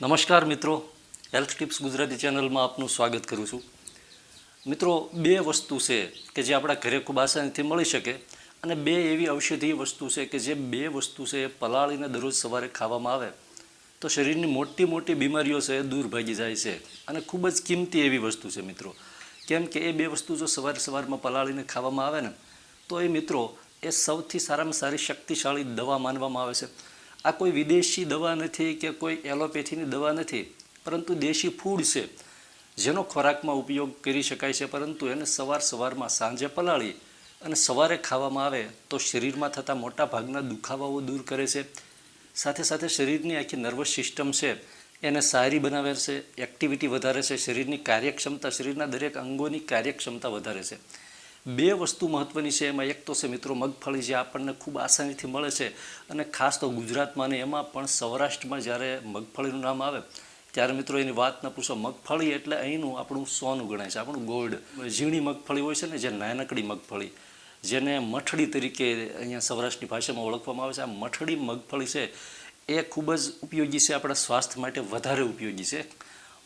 નમસ્કાર મિત્રો health tips Gujarati ચેનલમાં આપનું સ્વાગત કરું છું. મિત્રો, બે વસ્તુ છે કે જે આપણા ઘરે ખૂબ આસાનીથી મળી શકે અને બે એવી ઔષધીય વસ્તુ છે કે જે બે વસ્તુ છે એ પલાળીને દરરોજ સવારે ખાવામાં આવે. તો શરીરની મોટી મોટી બીમારીઓ છે એ દૂર ભાગી જાય છે અને ખૂબ જ કિંમતી એવી વસ્તુ છે મિત્રો. કેમ કે એ બે વસ્તુ જો સવારે સવારમાં પલાળીને ખાવામાં આવે ને, તો એ મિત્રો એ સૌથી સારામાં સારી શક્તિશાળી દવા માનવામાં આવે છે. આ કોઈ વિદેશી દવા નથી કે કોઈ એલોપેથીની દવા નથી, પરંતુ દેશી ફૂડ છે. જેનો ખોરાકમાં ઉપયોગ કરી શકાય છે, પરંતુ એને સવાર સવારમાં સાંજે પલાળી અને સવારે ખાવામાં આવે તો શરીરમાં થતા મોટા ભાગના દુખાવાઓ દૂર કરે છે. સાથે સાથે શરીરની આખી નર્વસ સિસ્ટમ છે, એને સારી બનાવે છે એક્ટિવિટી વધારે છે, શરીરની કાર્યક્ષમતા, શરીરના દરેક અંગોની કાર્યક્ષમતા વધારે છે. બે વસ્તુ મહત્ત્વની છે એમાં. એક તો છે મિત્રો, મગફળી જે આપણને ખૂબ આસાનીથી મળે છે અને ખાસ તો ગુજરાતમાં ને એમાં પણ સૌરાષ્ટ્રમાં જ્યારે મગફળીનું નામ આવે, ત્યારે મિત્રો એની વાત ન પૂછો. મગફળી એટલે અહીંનું આપણું સોનું ગણાય છે, આપણું ગોલ્ડ. ઝીણી મગફળી હોય છે ને, જે નાનકડી મગફળી, જેને મઠડી તરીકે અહીંયા સૌરાષ્ટ્રની ભાષામાં ઓળખવામાં આવે છે. આ મઠડી મગફળી છે, એ ખૂબ જ ઉપયોગી છે આપણા સ્વાસ્થ્ય માટે, વધારે ઉપયોગી છે.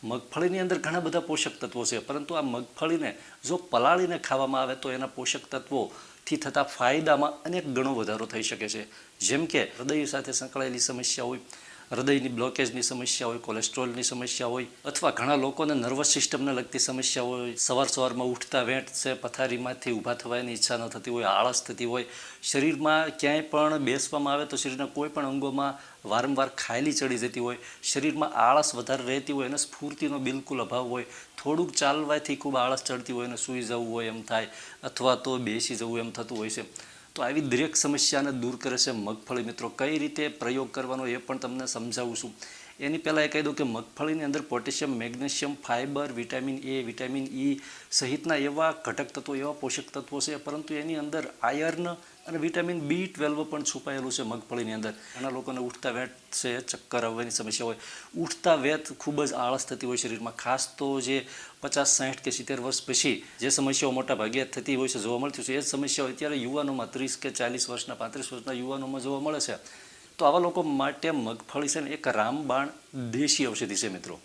મગફળીની અંદર ઘણા બધા પોષક તત્વો છે, પરંતુ આ મગફળીને જો પલાળીને ખાવામાં આવે તો એના પોષક તત્વોથી થતા ફાયદામાં અનેક ગણો વધારો થઈ શકે છે. જેમ કે હૃદય સાથે સંકળાયેલી સમસ્યા હોય હૃદયની બ્લોકેજની સમસ્યા હોય કોલેસ્ટ્રોલની સમસ્યા હોય, અથવા ઘણા લોકોને નર્વસ સિસ્ટમને લગતી સમસ્યા હોય, સવાર સવારમાં ઉઠતા વેંટ છે, પથારીમાંથી ઊભા થવાની ઈચ્છા ન થતી હોય, આળસ થતી હોય, શરીરમાં ક્યાંય પણ બેસવામાં આવે તો શરીરના કોઈ પણ અંગોમાં વારંવાર ખાયલી ચડી જતી હોય, શરીરમાં આળસ વધારે રહેતી હોય અને સ્ફૂર્તિનો બિલકુલ અભાવ હોય, થોડુંક ચાલવાથી ખૂબ આળસ ચડતી હોય અને સૂઈ જવું હોય એમ થાય, અથવા તો બેસી જવું એમ થતું હોય છે. તો આવી દરેક સમસ્યાને દૂર કરે છે મગફળી. મિત્રો, કઈ રીતે પ્રયોગ કરવાનો એ પણ તમને સમજાવું છું. એની પહેલાં એ કહી દઉં કે મગફળીની અંદર potassium, magnesium, fibre, vitamin A, vitamin E સહિતના એવા ઘટક તત્વો, એવા પોષક તત્વો છે. પરંતુ એની અંદર આયર્ન અને વિટામિન બી ટ્વેલ્વ પણ છુપાયેલું છે મગફળીની અંદર. ઘણા લોકોને ઉઠતા વેત છે, ચક્કર આવવાની સમસ્યા હોય. ઉઠતા વેત ખૂબ જ આળસ થતી હોય શરીરમાં. ખાસ તો જે પચાસ સાઠ કે સિત્તેર વર્ષ પછી જે સમસ્યાઓ મોટા ભાગે થતી હોય છે, જોવા મળતી છે, એ જ સમસ્યાઓ અત્યારે યુવાનોમાં ત્રીસ કે ચાલીસ વર્ષના, પાંત્રીસ વર્ષના યુવાનોમાં જોવા મળે છે. તો આવા લોકો માટે મગફળી છે ને એક રામબાણ દેશી ઔષધિ છે મિત્રો.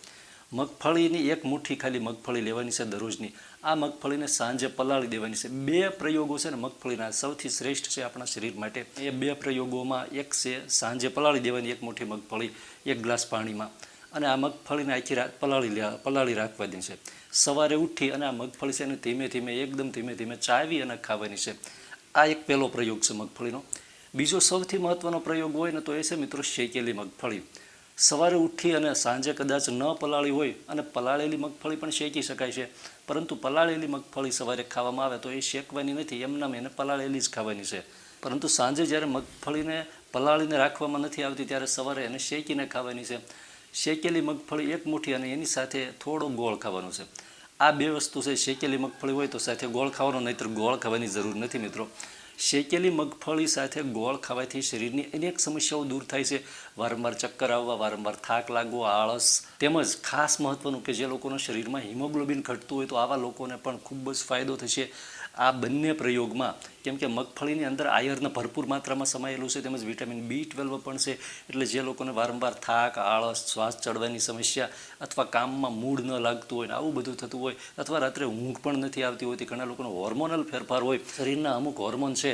મગફળીની એક મુઠ્ઠી ખાલી મગફળી લેવાની છે દરરોજની. આ મગફળીને સાંજે પલાળી દેવાની છે. બે પ્રયોગો છે ને મગફળીના સૌથી શ્રેષ્ઠ છે આપણા શરીર માટે. એ બે પ્રયોગોમાં એક છે સાંજે પલાળી દેવાની, એક મુઠ્ઠી મગફળી, એક ગ્લાસ પાણીમાં. અને આ મગફળીને આખી રાત પલાળી પલાળી રાખવા દે છે. સવારે ઉઠી અને આ મગફળી છે એને ધીમે ધીમે, એકદમ ધીમે ધીમે ચાવી અને ખાવાની છે. આ એક પહેલો પ્રયોગ છે મગફળીનો. બીજો સૌથી મહત્ત્વનો પ્રયોગ હોય ને તો એ છે મિત્રો શેકેલી મગફળી. સવારે ઉઠી અને સાંજે કદાચ ન પલાળી હોય અને પલાળેલી મગફળી પણ શેકી શકાય છે. પરંતુ પલાળેલી મગફળી સવારે ખાવામાં આવે તો એ શેકવાની નથી એમનામ એને પલાળેલી જ ખાવાની છે. પરંતુ સાંજે જ્યારે મગફળીને પલાળીને રાખવામાં નથી આવતી ત્યારે સવારે એને શેકીને ખાવાની છે. શેકેલી મગફળી એક મુઠ્ઠી અને એની સાથે થોડો ગોળ ખાવાનો છે. આ બે વસ્તુ છે, શેકેલી મગફળી હોય તો સાથે ગોળ ખાવાનો, નહીંતર ગોળ ખાવાની જરૂર નથી મિત્રો. શેકેલી મગફળી સાથે ગોળ ખાવાથી શરીરની અનેક સમસ્યાઓ દૂર થાય છે. વારંવાર ચક્કર આવવા, વારંવાર થાક લાગવો, આળસ તેમજ ખાસ મહત્વનું કે જે લોકોના શરીરમાં હિમોગ્લોબિન ઘટતું હોય તો આવા લોકોને પણ ખૂબ જ ફાયદો થશે. આ બંને પ્રયોગમાં, કેમ કે મગફળીની અંદર આયર્ન ભરપૂર માત્રામાં સમાયેલું છે તેમજ વિટામિન બી ટ્વેલ્વ પણ છે, એટલે જે લોકોને વારંવાર થાક, આળસ, શ્વાસ ચડવાની સમસ્યા અથવા કામમાં મૂડ ન લાગતું હોય ને આવું બધું થતું હોય અથવા રાત્રે ઊંઘ પણ નથી આવતી હોતી ઘણા લોકોનો હોર્મોનલ ફેરફાર હોય. શરીરના અમુક હોર્મોન છે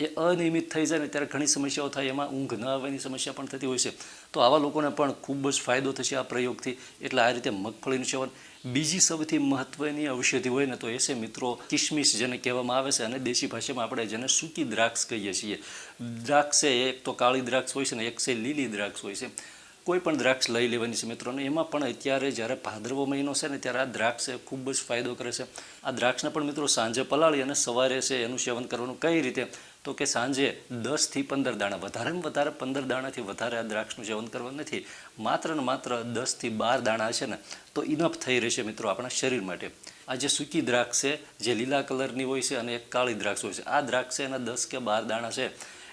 એ અનિયમિત થઈ જાય ને ત્યારે ઘણી સમસ્યાઓ થાય, એમાં ઊંઘ ન આવવાની સમસ્યા પણ થતી હોય છે. તો આવા લોકોને પણ ખૂબ જ ફાયદો થશે આ પ્રયોગથી. એટલે આ રીતે મગફળીનું સેવન બીજી સૌથી મહત્વની ઔષધિ હોય ને તો એ છે મિત્રો કિશમિશ જેને કહેવામાં આવે છે, અને દેશી ભાષામાં આપણે જેને સૂકી દ્રાક્ષ કહીએ છીએ. દ્રાક્ષ છે, એક તો કાળી દ્રાક્ષ હોય છે ને એક છે લીલી દ્રાક્ષ હોય છે. કોઈ પણ દ્રાક્ષ લઈ લેવાની છે મિત્રોને, એમાં પણ અત્યારે જ્યારે ભાદરવો મહિનો છે ને, ત્યારે આ દ્રાક્ષ ખૂબ જ ફાયદો કરે છે. આ દ્રાક્ષને પણ મિત્રો સાંજે પલાળી અને સવારે છે એનું સેવન કરવાનું કઈ રીતે? તો કે સાંજે દસથી પંદર દાણા, વધારેમાં વધારે પંદર દાણાથી વધારે આ દ્રાક્ષનું સેવન કરવાનું નથી. માત્ર ને માત્ર દસથી બાર દાણા છે ને, તો ઇનફ થઈ રહેશે મિત્રો આપણા શરીર માટે. આ જે સૂકી દ્રાક્ષ છે, જે લીલા કલરની હોય છે અને એક કાળી દ્રાક્ષ હોય છે, આ દ્રાક્ષ છે એના દસ કે બાર દાણા છે.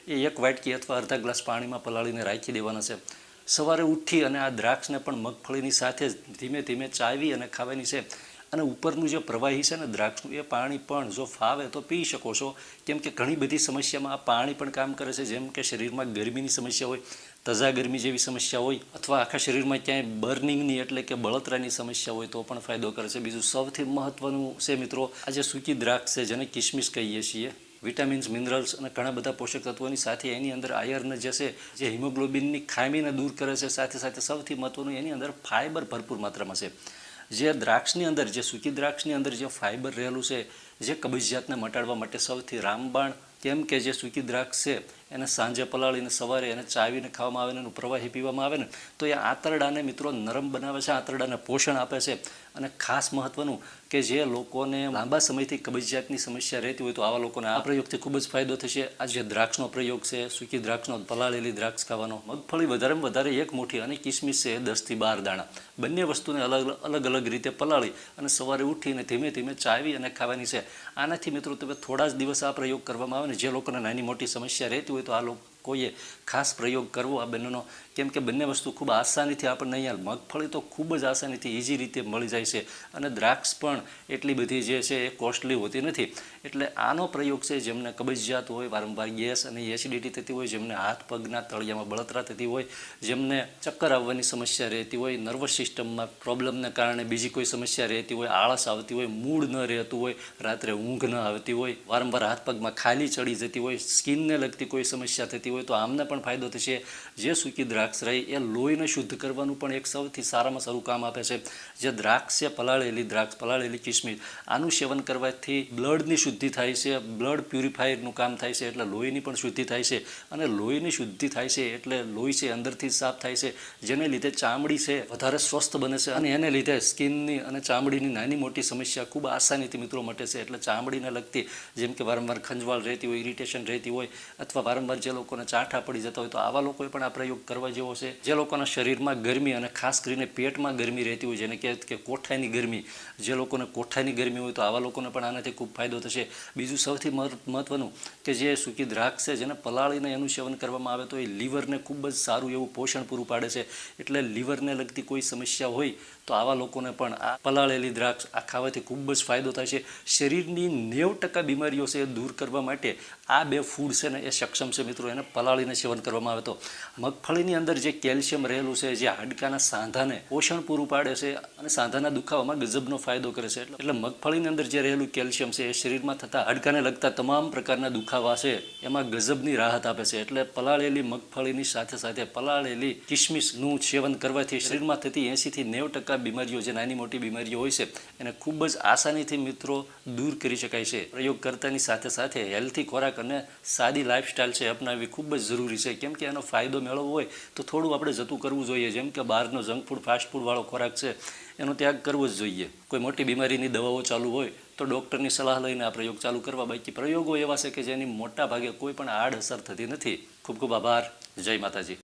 એ એક વાટકી અથવા અડધા ગ્લાસ પાણીમાં પલાળીને રાખી દેવાના છે. સવારે ઉઠી અને આ દ્રાક્ષને પણ મગફળીની સાથે જ ધીમે ધીમે ચાવી અને ખાવાની છે. અને ઉપરનું જે પ્રવાહી છે ને, દ્રાક્ષનું એ પાણી પણ જો ફાવે તો પી શકો છો. કેમ કે ઘણી બધી સમસ્યામાં આ પાણી પણ કામ કરે છે. જેમ કે શરીરમાં ગરમીની સમસ્યા હોય, તજા ગરમી જેવી સમસ્યા હોય, અથવા આખા શરીરમાં ક્યાંય બર્નિંગની એટલે કે બળતરાની સમસ્યા હોય તો પણ ફાયદો કરે છે. બીજું સૌથી મહત્ત્વનું છે મિત્રો, આ જે સૂકી દ્રાક્ષ છે, જેને કિસમિસ કહીએ છીએ. વિટામિન્સ, મિનરલ્સ અને ઘણા બધા પોષક તત્વોની સાથે એની અંદર આયર્ન જે છે, જે હિમોગ્લોબિનની ખામીને દૂર કરે છે, સાથે સાથે સૌથી મહત્વનું એની અંદર ફાઇબર ભરપૂર માત્રામાં છે. જે દ્રાક્ષની અંદર, જે સૂકી દ્રાક્ષની અંદર જે ફાઇબર રહેલું છે, જે કબજિયાતને મટાડવા માટે સૌથી રામબાણ કેમ કે જે સૂકી દ્રાક્ષ છે, એને સાંજે પલાળીને સવારે એને ચાવીને ખાવામાં આવે ને એનું પ્રવાહી પીવામાં આવે ને, તો એ આંતરડાને મિત્રો નરમ બનાવે છે, આંતરડાને પોષણ આપે છે. અને ખાસ મહત્ત્વનું કે જે લોકોને લાંબા સમયથી કબજિયાતની સમસ્યા રહેતી હોય તો આવા લોકોને આ પ્રયોગથી ખૂબ જ ફાયદો થશે. આ જે દ્રાક્ષનો પ્રયોગ છે, સૂકી દ્રાક્ષનો, પલાળેલી દ્રાક્ષ ખાવાનો, મગફળી વધારેમાં વધારે એક મુઠ્ઠી અને કિસમિસ છે દસથી બાર દાણા. બંને વસ્તુને અલગ અલગ અલગ રીતે પલાળી અને સવારે ઉઠીને ધીમે ધીમે ચાવી અને ખાવાની છે. આનાથી મિત્રો તમે થોડા જ દિવસ આ પ્રયોગ કરવામાં આવે ને જે લોકોને નાની મોટી સમસ્યા રહેતી હોય તો આ લોકોએ ખાસ પ્રયોગ કરવો આ બંનેનો. કેમ કે બંને વસ્તુ ખૂબ આસાનીથી આપણને અહીંયા મગફળી તો ખૂબ જ આસાનીથી ઇઝી રીતે મળી જાય છે અને દ્રાક્ષ પણ એટલી બધી જે છે એ કોસ્ટલી હોતી નથી. એટલે આનો પ્રયોગ છે જેમને કબજિયાત હોય, વારંવાર ગેસ અને એસિડિટી થતી હોય, જેમને હાથ પગના તળિયામાં બળતરા થતી હોય, જેમને ચક્કર આવવાની સમસ્યા રહેતી હોય નર્વસ સિસ્ટમમાં પ્રોબ્લેમને કારણે બીજી કોઈ સમસ્યા રહેતી હોય, આળસ આવતી હોય મૂડ ન રહેતું હોય, રાત્રે ઊંઘ ન આવતી હોય, વારંવાર હાથ પગમાં ખાલી ચડી જતી હોય, સ્કિનને લગતી કોઈ સમસ્યા થતી હોય તો આમને પણ ફાયદો થશે. જે સૂકી દ્રાક્ષ રહી એ લોહીને શુદ્ધ કરવાનું પણ એક સૌથી સારામાં સારું કામ આપે છે. જે દ્રાક્ષ છે પલાળેલી દ્રાક્ષ, પલાળેલી કિસમિસ, આનું સેવન કરવાથી બ્લડની શુદ્ધિ થાય છે, બ્લડ પ્યુરિફાયરનું કામ થાય છે એટલે લોહીની પણ શુદ્ધિ થાય છે. અને લોહીની શુદ્ધિ થાય છે એટલે લોહી છે અંદરથી સાફ થાય છે, જેને લીધે ચામડી છે વધારે સ્વસ્થ બને છે અને એને લીધે સ્કિનની અને ચામડીની નાની મોટી સમસ્યા ખૂબ આસાનીથી મિત્રો મટે છે. એટલે ચામડીને લગતી જેમ કે વારંવાર ખંજવાળ રહેતી હોય ઇરિટેશન રહેતી હોય અથવા વારંવાર જે લોકોને ચાઠા પડી જતા હોય તો આવા લોકોએ પણ આ પ્રયોગ કરવા જેવો છે. જે લોકોના શરીરમાં ગરમી અને ખાસ કરીને પેટમાં ગરમી રહેતી હોય જેને કહે કે કોઠાની ગરમી. જે લોકોને કોઠાની ગરમી હોય તો આવા લોકોને પણ આનાથી ખૂબ ફાયદો થશે. બીજું સૌથી મહત્વનું કે જે સૂકી દ્રાક્ષ છે, જેને પલાળીને એનું સેવન કરવામાં આવે તો એ લીવરને ખૂબ જ સારું એવું પોષણ પૂરું પાડે છે. એટલે લીવરને લગતી કોઈ સમસ્યા હોય તો આવા લોકોને પણ આ પલાળેલી દ્રાક્ષ આ ખાવાથી ખૂબ જ ફાયદો થાય છે. શરીરની નેવ ટકા બીમારીઓ છે એ દૂર કરવા માટે આ બે ફૂડ છે ને એ સક્ષમ છે મિત્રો, એને પલાળીને સેવન કરવામાં આવે તો. મગફળીની અંદર જે કેલ્શિયમ રહેલું છે, જે હાડકાના સાંધાને પોષણ પૂરું પાડે છે અને સાંધાના દુખાવામાં ગજબનો ફાયદો કરે છે. એટલે મગફળીની અંદર જે રહેલું કેલ્શિયમ છે, એ શરીરમાં થતા હાડકાને લગતા તમામ પ્રકારના દુખાવા છે, એમાં ગજબની રાહત આપે છે. એટલે પલાળેલી મગફળીની સાથે સાથે પલાળેલી કિશમિશનું સેવન કરવાથી શરીરમાં થતી એંશીથી નેવ ટકા બીમારીઓ, જે નાની મોટી બીમારીઓ હોય છે, એને ખૂબ જ આસાનીથી મિત્રો દૂર કરી શકાય છે. પ્રયોગ કરતાની સાથે સાથે હેલ્થી ખોરાક અને સાદી લાઇફસ્ટાઇલ છે અપનાવવી ખૂબ જ જરૂરી છે. કેમ કે એનો ફાયદો મેળવવો હોય તો થોડું આપણે જતું કરવું જોઈએ. જેમ કે બહારનો જંક ફૂડ ફાસ્ટ ફૂડવાળો ખોરાક છે, એનો ત્યાગ કરવો જ જોઈએ. કોઈ મોટી બીમારીની દવાઓ ચાલુ હોય તો ડૉક્ટરની સલાહ લઈને આ પ્રયોગ ચાલુ કરવા. બાકી પ્રયોગો એવા છે કે જેની મોટા ભાગે કોઈ પણ આડઅસર થતી નથી. ખૂબ ખૂબ આભાર. જય માતાજી.